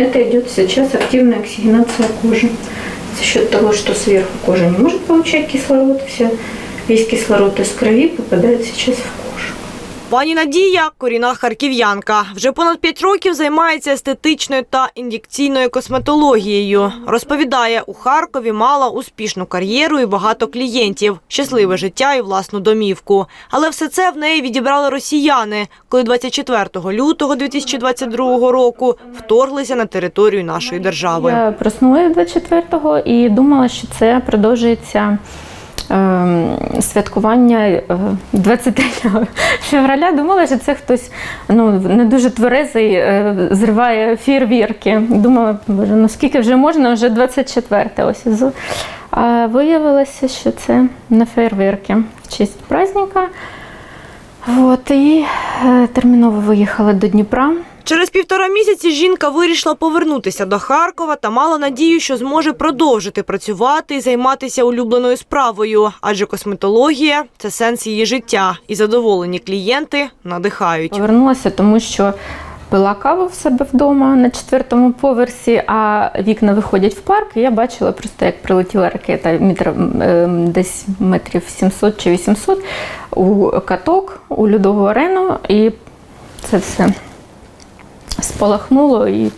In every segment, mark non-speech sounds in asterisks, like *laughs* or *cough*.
Это идет сейчас активная оксигенация кожи. За счет того, что сверху кожа не может получать кислород, вся, весь кислород из крови попадает сейчас в. Пані Надія корінна харків'янка. Вже понад п'ять років займається естетичною та ін'єкційною косметологією. Розповідає, у Харкові мала успішну кар'єру і багато клієнтів, щасливе життя і власну домівку. Але все це в неї відібрали росіяни, коли 24 лютого 2022 року вторглися на територію нашої держави. Я проснулася 24-го і думала, що це продовжується святкування е, 23 *laughs* февраля. Думала, що це хтось ну, не дуже тверезий е, зриває фірвірки. Думала, боже, ну скільки вже можна, вже 24 ось. А виявилося, що це не фейерверки в честь праздника. Вот, і е, терміново виїхала до Дніпра. Через півтора місяці жінка вирішила повернутися до Харкова та мала надію, що зможе продовжити працювати і займатися улюбленою справою, адже косметологія це сенс її життя, і задоволені клієнти надихають. Повернулася, тому що пила каву в себе вдома на четвертому поверсі, а вікна виходять в парк. І я бачила просто, як прилетіла ракета метр, е, десь метрів 700 чи 800 у каток, у льодову арену, і це все спалахнуло. І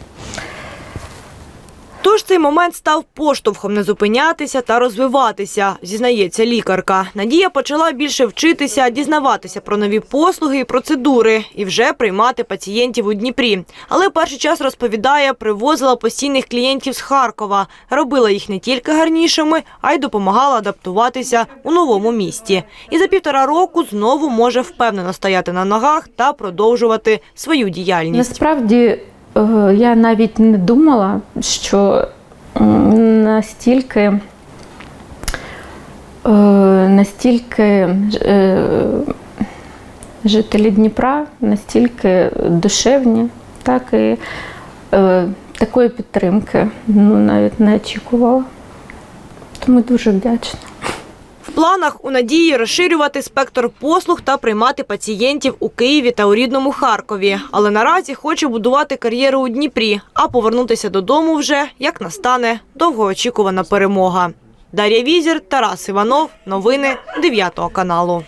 Тож цей момент став поштовхом не зупинятися та розвиватися, зізнається лікарка. Надія почала більше вчитися, дізнаватися про нові послуги і процедури і вже приймати пацієнтів у Дніпрі. Але перший час розповідає, привозила постійних клієнтів з Харкова, робила їх не тільки гарнішими, а й допомагала адаптуватися у новому місті. І за півтора року знову може впевнено стояти на ногах та продовжувати свою діяльність. насправді я навіть не думала, що настільки, е, настільки е, жителі Дніпра настільки душевні, так і е, такої підтримки ну, навіть не очікувала. Тому дуже вдячна. В планах у Надії розширювати спектр послуг та приймати пацієнтів у Києві та у рідному Харкові. Але наразі хоче будувати кар'єру у Дніпрі, а повернутися додому вже як настане довгоочікувана перемога. Дар'я Візір, Тарас Іванов. Новини 9 каналу.